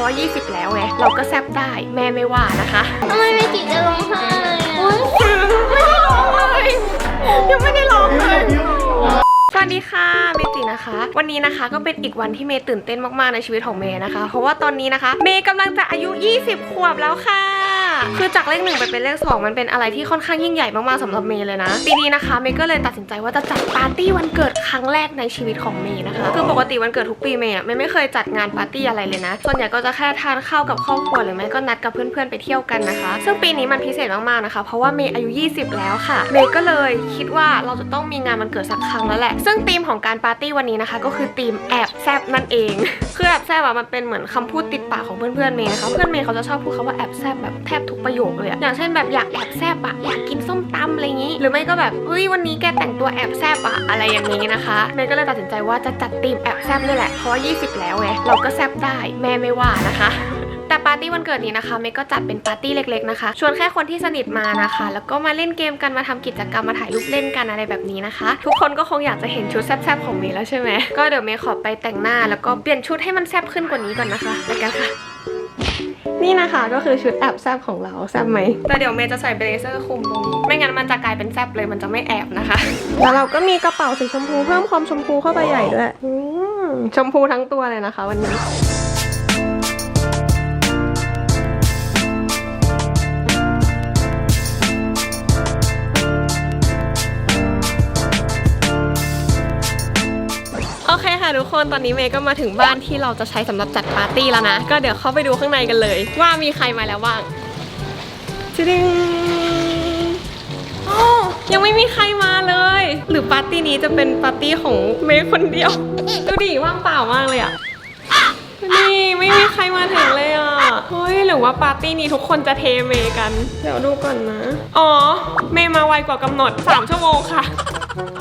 ราะว่า20 แล้วไงเราก็แซบได้แม่ไม่ว่านะคะทำไมเมจิจะร้องไห้อะไม่ได้ร้องเลยยังไม่ได้ร้องเลยสวัสดีค่ะเมจินะคะ วันนี้นะคะก็เป็นอีกวันที่เมย์ตื่นเต้นมากๆในชีวิตของเมย์นะคะ เพราะว่าตอนนี้นะคะ เมย์กำลังจะอายุ 20 ขวบแล้วค่ะ คือจากเลขหนึ่งไปเป็นเลขสองมันเป็นอะไรที่ค่อนข้างยิ่งใหญ่มากๆสำหรับเมย์เลยนะปีนี้นะคะเมย์ก็เลยตัดสินใจว่าจะจัดปาร์ตี้วันเกิดครั้งแรกในชีวิตของเมย์นะคะคือปกติวันเกิดทุกปีเมย์อะเมย์ไม่เคยจัดงานปาร์ตี้อะไรเลยนะ ส่วนใหญ่ก็จะแค่ทานข้าวกับครอบครัวหรือไม่ก็นัดกับเพื่อนๆไปเที่ยวกันนะคะ ซึ่งปีนี้มันพิเศษมากๆนะคะ เพราะว่าเมย์อายุ 20 แล้วค่ะเมย์ก็เลยคิดว่าเราจะต้องมีงานวันเกิดสักครั้งแล้วแหละ ซึ่งธีมของการปาร์ตี้วันนี้นะคะ ก็คือธีมแอบแซบนั่นเอง คือแอบแซบอะมันเป็นเหมือนคำพูดติดปากของเพื่อนๆเมย์นะคะเพื่อนเมย์เขาจะชอบพูดคำว่าแอบแซบแบบแทบทุกประโยคเลยอะอย่างเช่นแบบอยากแอบแซบอะอยากกินส้มตำอะไรอย่างนี้ หรือไม่ก็แบบเฮ้ยวันนี้แกแต่งตัวแอบแซบอะอะไรอย่างนี้นะคะเมย์ก็เลยตัดสินใจว่าจะจัดธีมแอบแซบนี่แหละเพราะว่า20 แล้วไงเราก็แซบได้แม่ไม่ว่านะคะแต่ปาร์ตี้วันเกิดนี้นะคะเมย์ก็จัดเป็นปาร์ตี้เล็กๆนะคะ ชวนแค่คนที่สนิทมานะคะ แล้วก็มาเล่นเกมกันมาทำกิจกรรมมาถ่ายรูปเล่นกันอะไรแบบนี้นะคะ ทุกคนก็คงอยากจะเห็นชุดแซ่บๆของเมย์แล้วใช่ไหมก็เดี๋ยวเมย์ขอไปแต่งหน้าแล้วก็เปลี่ยนชุดให้มันแซ่บขึ้นกว่านี้ก่อนนะคะไปกันค่ะ นี่นะคะก็คือชุดแอบแซบของเราแซบไหมแต่เดี๋ยวเมย์จะใส่เบลเซอร์คลุมตรงนี้ ไม่งั้นมันจะกลายเป็นแซบเลยมันจะไม่แอบนะคะ แล้วเราก็มีกระเป๋าสีชมพูเพิ่มความชมพูเข้าไปใหญ่ด้วยอืมชมพูทั้งตัวเลยนะคะวันนี้ ค่ะทุกคนตอนนี้เมย์ก็มาถึงบ้านที่เราจะใช้สำหรับจัดปาร์ตี้แล้วนะ ก็เดี๋ยวเข้าไปดูข้างในกันเลย ว่ามีใครมาแล้วบ้างจิดิงโอ้ยังไม่มีใครมาเลย หรือปาร์ตี้นี้จะเป็นปาร์ตี้ของเมย์คนเดียว ดูดิว่างเปล่ามากเลยอะนี่ไม่มีใครมาถึงเลยอะ เฮ้ยหรือว่าปาร์ตี้นี้ทุกคนจะเทเมย์กัน เดี๋ยวดูก่อนนะ อ๋อ เมย์มาไวกว่ากำหนด 3 ชั่วโมงค่ะ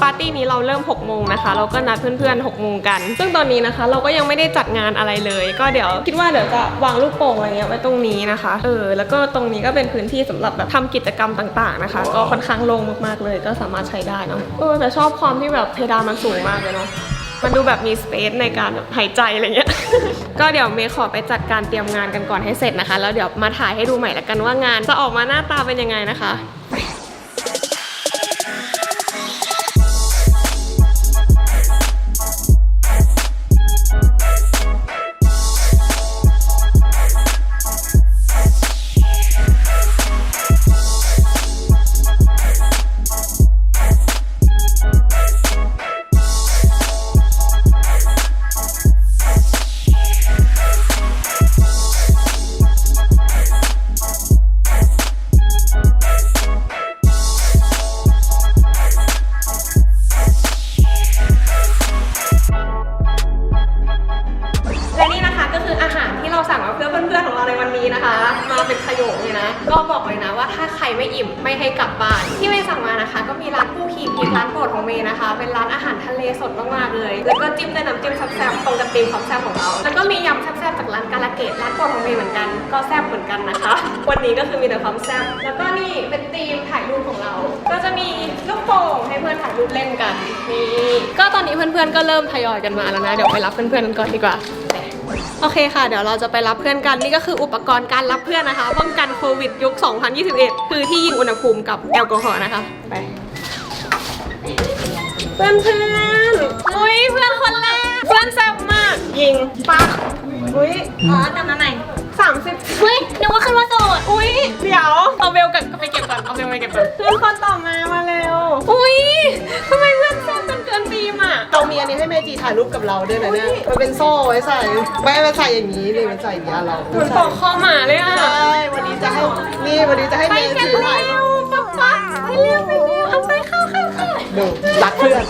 ปาร์ตี้นี้เราเริ่ม 6 โมงนะคะ เราก็นัดเพื่อนๆ 6 โมงกัน ซึ่งตอนนี้นะคะ เราก็ยังไม่ได้จัดงานอะไรเลย ก็เดี๋ยวคิดว่าเดี๋ยวจะวางลูกโป่งอะไรเงี้ยไว้ตรงนี้นะคะ เออ แล้วก็ตรงนี้ก็เป็นพื้นที่สำหรับแบบทำกิจกรรมต่างๆนะคะ ก็ค่อนข้างโล่งมากๆเลย ก็สามารถใช้ได้เนอะเออแต่ชอบความที่แบบเพดานมันสูงมากเลยเนาะมันดูแบบมีสเปซในการแบบหายใจอะไรเงี้ย ก็เดี๋ยวเมย์ขอไปจัดการเตรียมงานกันก่อนให้เสร็จนะคะ แล้วเดี๋ยวมาถ่ายให้ดูใหม่ละกันว่างานจะออกมาหน้าตาเป็นยังไงนะคะและ กันนะคะ วันนี้ก็คือมีแต่ความแซ่บแล้วก็นี่เป็นธีมถ่ายรูปของเรา ก็จะมีลูกโป่งให้เพื่อนถ่ายรูปเล่นกันนี่ก็ตอนนี้เพื่อนๆก็เริ่มทยอยกันมาแล้วนะเดี๋ยวไปรับเพื่อนๆกันก่อนดีกว่าโอเคค่ะ เดี๋ยวเราจะไปรับเพื่อนกัน นี่ก็คืออุปกรณ์การรับเพื่อนนะคะ ป้องกันโควิดยุค 2021 คือที่ยิงอุณหภูมิกับแอลกอฮอล์นะคะ ไป เพื่อนเพื่อนอุ้ยเพื่อนคนแรกเพื่อนแซ่บมาก ยิงปัก อุ้ยอ๋อจำมาใหม่สามสิบเฮ้ยนึกว่าขึ้นว่าโสดอุ้ยเดี๋ยวเอาเบลกันไปเก็บก่อนเอาเบลไปเก็บก่อนเพื่อนคนต่อมามาเร็วอุ้ยทำไมเพื่อนแซ่บจนเกินปีมอะเรามีอันนี้ให้เมจิถ่ายรูปกับเราด้วยนะเนี่ยมันเป็นโซ่ไว้ใส่ไม่มันใส่อย่างนี้นี่มันใส่อย่างนี้ยเราเหมือนปอกคอหมาเลยอะใช่วันนี้จะให้นี่วันนี้จะให้ไปเมกันจิเร็ถ่ายวป๊าป๊าไปเร็วไปเร็วเอาไปเข้าเข้าเข้าดูรักเพื่อน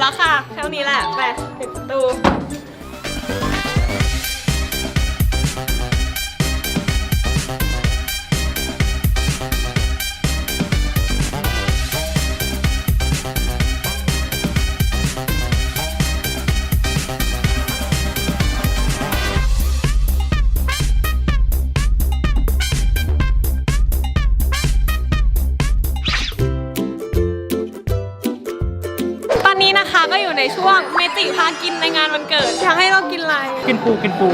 แล้วค่ะเท่านี้แหละไปปิดประตู จิพากินในงานวันเกิด อยากให้เรากินอะไรกินปูกินปู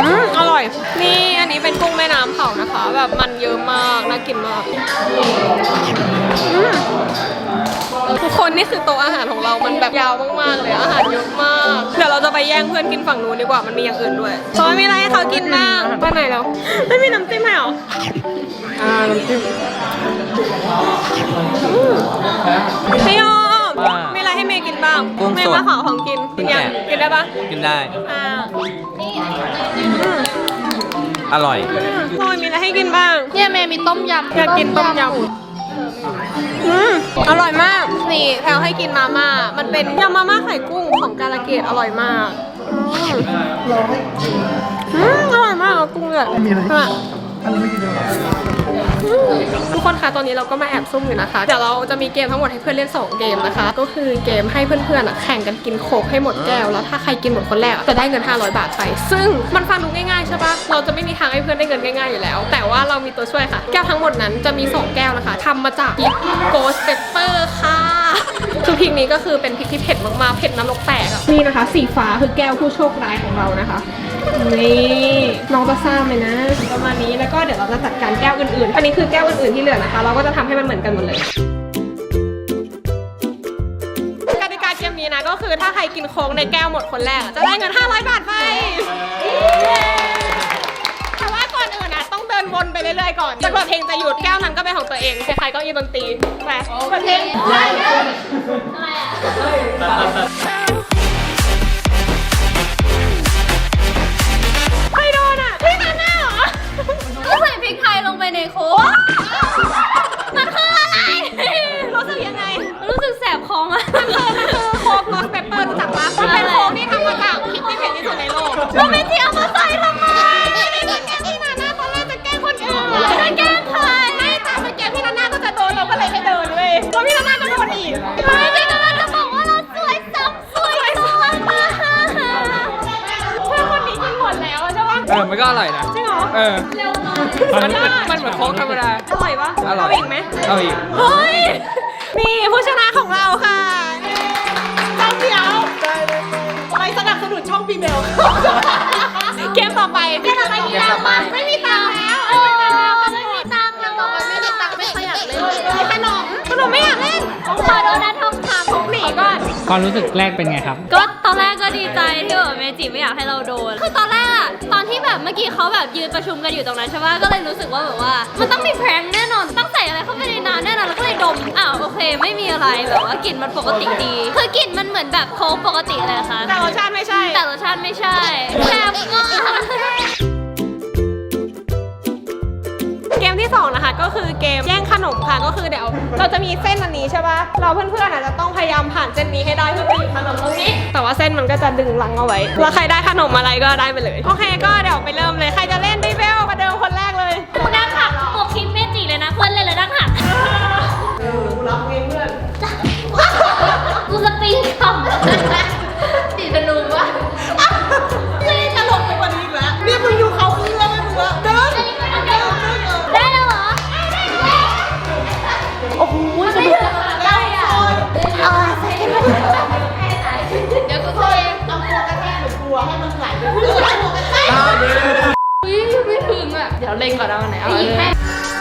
อืมอร่อย นี่อันนี้เป็นกุ้งแม่น้ำเผานะคะ แบบมันเยอะมากน่ากินมากอืมทุกคนนี่คือโต๊ะอาหารของเรา มันแบบยาวมากๆเลยอาหารเยอะมาก เดี๋ยวเราจะไปแย่งเพื่อนกินฝั่งนู้นดีกว่ามันมีอย่างอื่นด้วยซอยมีอะไรให้เขากินบ้างไปไหนแล้วไม่มีน้ำจิ้มให้เหรอ อ่าน้ำจิ้ม พี่ยอม ว่ามีมีอะไรให้เมย์กินบ้างกุ้งเมย์สดมาขอของกินกินยังแกะ กินได้ปะกินได้ อ่าอร่อยพลอยมีอะไรให้กินบ้าง เนี่ยเมย์มีต้มยำอยากกินต้มยำอืมอร่อยมาก นี่แพลวให้กินมาม่า มันเป็นยำมาม่าไข่กุ้งของกาลเกตอร่อยมาก อืมอืมอร่อยมากเอากุ้งเลยอะอืม ทุกคนคะตอนนี้เราก็มาแอบซุ่มอยู่นะคะ เดี๋ยวเราจะมีเกมทั้งหมดให้เพื่อนเล่น 2 เกมนะคะ ก็คือเกมให้เพื่อนๆอะแข่งกันกินโคกให้หมดแก้ว แล้วถ้าใครกินหมดคนแรกจะได้เงิน 500 บาทไป ซึ่งมันฟังดูง่ายๆใช่ปะเราจะไม่มีทางให้เพื่อนได้เงินง่ายๆอยู่แล้ว แต่ว่าเรามีตัวช่วยค่ะ แก้วทั้งหมดนั้นจะมี 2 แก้วนะคะทำมาจากพริกโกสเปเปอร์ค่ะ คือพริกนี้ก็คือเป็นพริกที่เผ็ดมากๆ เผ็ดน้ำลกแตกอะนี่นะคะ สีฟ้าคือแก้วผู้โชคร้ายของเรานะคะ นี่น้องจะทราบไหมนะประมาณนี้แล้วก็เดี๋ยวเราจะจัดการแก้วอื่นๆ อันนี้คือแก้วอื่นๆที่เหลือนะคะ เราก็จะทำให้มันเหมือนกันหมดเลยกติกาเกมนี้นะก็คือถ้าใครกินโค้กในแก้วหมดคนแรกอะจะได้เงิน 500 บาทไป นะต้องเดินวนไปเรื่อยๆก่อนจนกว่าเพลงจะหยุดแก้วนั้นก็เป็นของตัวเองใครๆก็ยีดนตรีไปเปิดเพลงไม่ ออมันก็อร่อยนะ จริงเหรอเออมันเหมือนมันเหมือนโค้กธรรมดา อร่อยปะอร่อยเอาอีกไหมเอาอีก เฮ้ยนี่ผู้ชนะของเราค่ะตั้งเดียวไปสนับสนุนช่องพี่เบลเกมต่อไปแกทำไมมีตังค์มาไม่มีตังค์แล้วเออไม่มีตังค์แล้วต่อไปไม่มีตังค์ไม่ค่อยอยากเล่นเลยขนมขนมไม่อยากเล่นขอโดนัท ความรู้สึกแรกเป็นไงครับ ก็ตอนแรกก็ดีใจที่แบบเมจิไม่อยากให้เราโดน คือตอนแรกอะตอนที่แบบเมื่อกี้เขาแบบยืนประชุมกันอยู่ตรงนั้นใช่ปะก็เลยรู้สึกว่าแบบว่า มันต้องมีแพร้งแน่นอน ต้องใส่อะไรเข้าไปในน้ำแน่นอน แล้วก็เลยดม อ้าวโอเค ไม่มีอะไรแบบว่ากลิ่นมันปกติดี คือกลิ่นมันเหมือนแบบโค้กปกติเลยค่ะ แต่รสชาติไม่ใช่ แต่รสชาติไม่ใช่แซ่บมากเกมที่ 2 นะคะ ก็คือเกมแย่งขนมค่ะ ก็คือเดี๋ยวเราจะมีเส้นอันนี้ใช่ปะเราเพื่อนๆอาจจะต้องพยายามผ่านเส้นนี้ให้ได้เพื่อไปหยิบขนมตรงนี้ แต่ว่าเส้นมันก็จะดึงลังเอาไว้แล้วใครได้ขนมอะไรก็ได้ไปเลย โอเค ก็เดี๋ยวไปเริ่มเลย ใครจะเล่นพี่เบลมาเดิมคนแรกเลยกูนั่งหักหมวกคิดเมจิเลยนะ เพื่อนเลยเลยนั่งหักรับเองเพื่อนกูสปีดคำ ไหลไปอุ้ไม่ถึงอะ เดี๋ยวเล็งก่อนเอาอันไหนเอาหยิบให้ข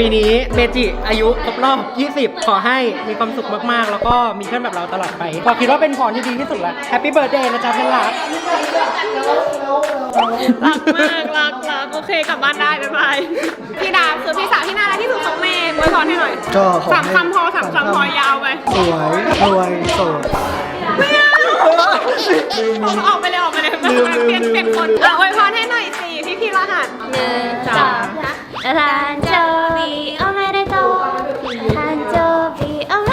ปีนี้เมจิอายุครบรอบ 20 ขอให้มีความสุขมากๆ แล้วก็มีเพื่อนแบบเราตลอดไปก็คิดว่าเป็นพรที่ดีที่สุดแล้วแฮปปี้เบิร์ดเดย์นะจ๊ะเพื่อนรัก รักมากรักรักโอเคกลับบ้านได้บ๊ายบายพี่ดาวคือพี่สาวที่น่ารักที่สุดของเมย์อวยพรให้หน่อยก็ขอสามคำพอสามคำพอยาวไปสวยรวยโสด ไม่เอาออกไปเลยออกไปเลยเปลี่ยนเปลี่ยนคนอะอวยพรให้หน่อยสิพี่พี่รหัส หนึ่งสองทาน โจบีโอเมเดโตทานโจบีโอเม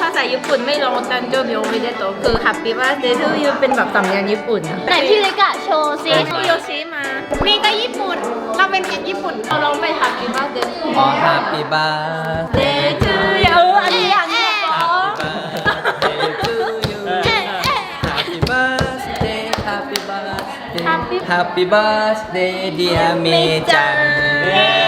ภาษาญี่ปุ่นไม่ร้องจันโจมิโอมิเดโตคือ Happy Birthday to you เป็นแบบสำเนียงญี่ปุ่นนะไหนพี่เล็กอะโชว์ซิโยชิมา นี่ก็ญี่ปุ่น เราเป็นเด็กญี่ปุ่น เราลองไป Happy Birthday ขอ Happy birthday to you เอออันนี้ Happy birthday dear เมจัง ท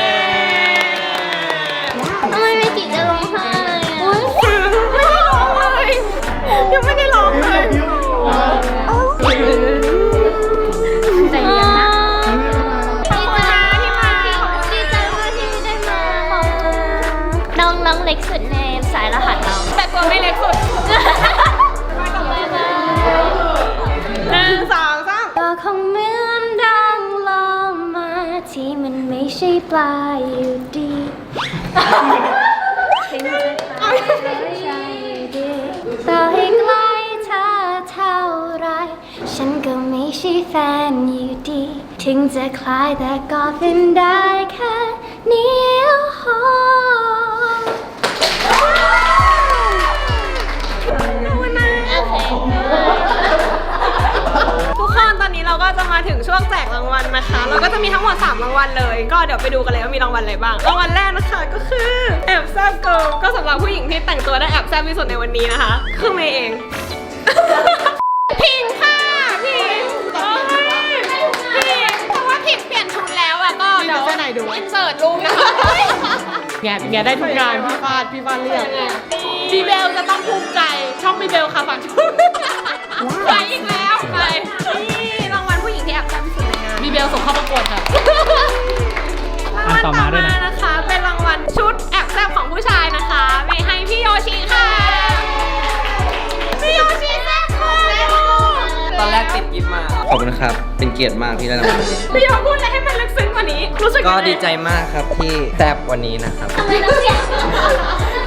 ใช่ปลายอยู่ดีถึงจะไม่ใช่ดีต่อให้ใกล้เธอเท่าไร ฉันก็ไม่ใช่แฟนอยู่ดี ถึงจะคล้ายแต่ก็เป็นได้แค่เนี้ยวหอ ก็จะมาถึงช่วงแจกรางวัลนะคะ เราก็จะมีทั้งหมด 3 รางวัลเลย ก็เดี๋ยวไปดูกันเลยว่ามีรางวัลอะไรบ้าง รางวัลแรกนะคะก็คือแอบแซบเกิลก็สำหรับผู้หญิงที่แต่งตัวได้แอบแซบที่สุดในวันนี้นะคะ คือเมย์เอง พิงค่ะพิงโอ้ยพิงเพราะว่าพิงเปลี่ยนชุดแล้วอะก็เดี๋ยวไปไหนดูอินเสิร์ตรูปนะคะแงแงได้ทุกงานพี่ฟาดพี่ฟาดเรียกบีเบลจะต้องภูมิใจช่องบีเบลค่ะฝากช่องไปอีกแล้วไป เบลส่งเข้าประกวดค่ะ รางวัลต่อมานะคะ เป็นรางวัลชุดแอบแซบของผู้ชายนะคะมีให้พี่โยชิค่ะ พี่โยชิแซบมากตอนแรกติดกิฟต์มา ขอบคุณครับ เป็นเกียรติมากที่ได้รางวัลพี่โยพูดอะไรให้มันลึกซึ้งกว่านี้ รู้สึกก็ยังไงดีใจมากครับที่แซบวันนี้นะครับทำไมต้องเสียง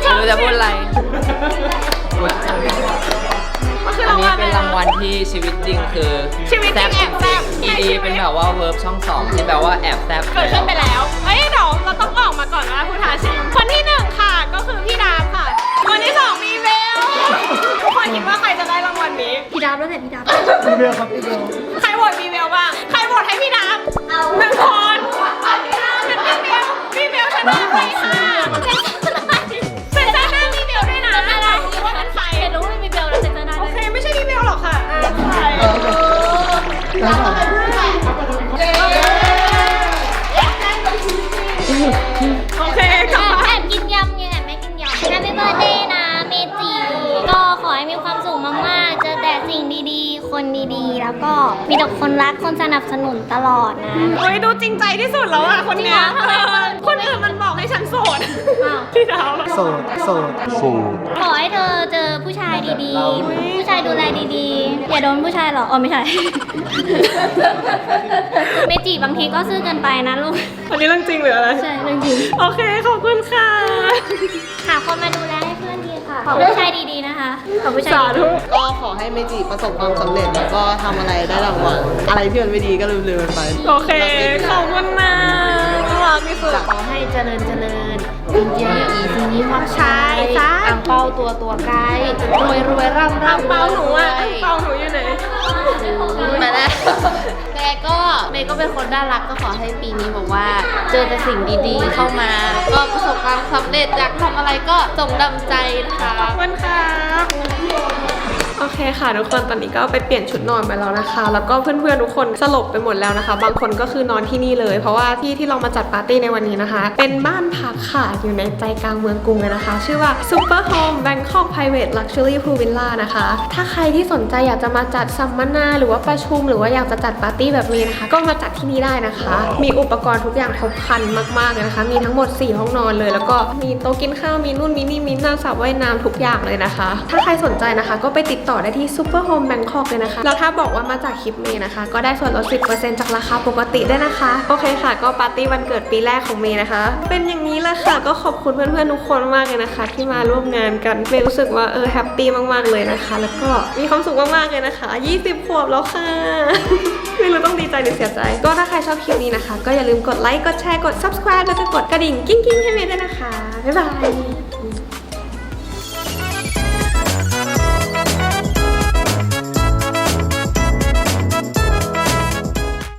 ไม่รู้จะพูดอะไร มันคืออันรางนี้วัลเป็นรางวัลที่ชีวิตจริงคือชีวิตจริงแอบแซบอีดีเป็นแบบว่าเวิร์บช่องสองที่แบบว่าแอบแซบเกิดขึ้นไปแล้วเอ้ยเดี๋ยวเราต้องออกมาก่อนว่าผู้ท้าชิงคนที่หนึ่งค่ะก็คือพี่ดาบค่ะ คนที่สองมีเบลทุกคนคิดว่าใครจะได้รางวัลนี้ พี่ดาวด้วยแหละพี่ดาวพี่เบลครับพี่เบลใครโหวตมีเบลบ้าง ใครโหวตให้พี่ดาบหนึ่งคนเป็นพี่เบลพี่เบลชนะไปค่ะ เโอเคกลับแอบมาแอบกินยำไงแอบไม่กินยำ Happy birthday นะ เมจิ ก็ขอให้มีความสุขมากๆ เจอแต่สิ่งดีๆ คนดีๆ แล้วก็มีแต่คนรักคนสนับสนุนตลอดนะเฮ้ยดูจริงใจที่สุดแล้วอะคนเนี้ยจริงเหรอทำไมมันคนอื่นมันบอก ฉันโสดอ้าว พี่ดาวโสดโสดขอให้เธอเจอผู้ชายดีๆ ผู้ชายดูแลดีๆ อย่าโดนผู้ชายหรอกอ๋อไม่ใช่ เมจิบางทีก็ซื่อเกินไปนะลูก อันนี้เรื่องจริงหรืออะไร ใช่เรื่องจริงโอเค ขอบคุณค่ะ หาคนมาดูแลให้เพื่อนดีค่ะ ขอผู้ชายดีๆนะคะ ขอผู้ชายสาดีธุ ก็ขอให้เมจิประสบความสำเร็จแล้วก็ทำอะไรได้รางวัลอะไรที่มันไม่ดีก็ลืมๆมันไป โอเค ขอบคุณนะน่า รักที่สุดขอให้เจริญเจริญกินเจียอีซีนี้ความใช่จ้าอ่างเปาตัวตัวไกลรวยรวยร่ำอังร่ำเปาหนูอะอังเปาหนูอยู่ไหนไปแล้วแต่ก็เมย์ก็เป็นคนน่ารักก็ขอให้ปีนี้บอกว่า เจอแต่สิ่งดีๆ เข้ามา ก็ประสบความสำเร็จอยากทำอะไรก็สมดังใจนะคะขอบคุณค่ะ โอเคค่ะทุกคนตอนนี้ก็ไปเปลี่ยนชุดนอนไปแล้วนะคะ แล้วก็เพื่อนๆทุกคนสลบไปหมดแล้วนะคะ บางคนก็คือนอนที่นี่เลย เพราะว่าที่ที่เรามาจัดปาร์ตี้ในวันนี้นะคะ เป็นบ้านพักค่ะอยู่ในใจกลางเมืองกรุงเลยนะคะ ชื่อว่า Super Home Bangkok Private Luxury Pool Villa นะคะ ถ้าใครที่สนใจอยากจะมาจัดสัมมนาานหรือว่าประชุม หรือว่าอยากจะจัดปาร์ตี้แบบนี้นะคะ ก็มาจัดที่นี่ได้นะคะ มีอุปกรณ์ทุกอย่างครบครันมากๆเลยนะคะ มีทั้งหมด 4 ห้องนอนเลย แล้วก็มีโต๊ะกินข้าวมีนู่นมีนี่มีนั่นสระว่ายน้ำทุกอย่างเลยนะคะ ถ้าใครสนใจนะคะ ก็ไปติดต่อได้ที่ Super Home Bangkok เลยนะคะ แล้วถ้าบอกว่ามาจากคลิปเมย์นะคะ ก็ได้ส่วนลด 10%จากราคาปกติได้นะคะ โอเคค่ะ ก็ปาร์ตี้วันเกิดปีแรกของเมย์นะคะ เป็นอย่างนี้แหละค่ะ ก็ขอบคุณเพื่อนๆทุกคนมากเลยนะคะ ที่มาร่วมงานกัน เมย์รู้สึกว่าเออแฮปปี้มากๆเลยนะคะ แล้วก็มีความสุขมากๆเลยนะคะ 20 ขวบแล้วค่ะ ไม่รู้ต้องดีใจหรือเสียใจ ก็ถ้าใครชอบคลิปนี้นะคะ ก็อย่าลืมกดไลค์ กดแชร์ กด subscribe แล้วก็กดกระดิ่งกิ้งๆให้เมย์ด้วยนะคะ บ๊ายบาย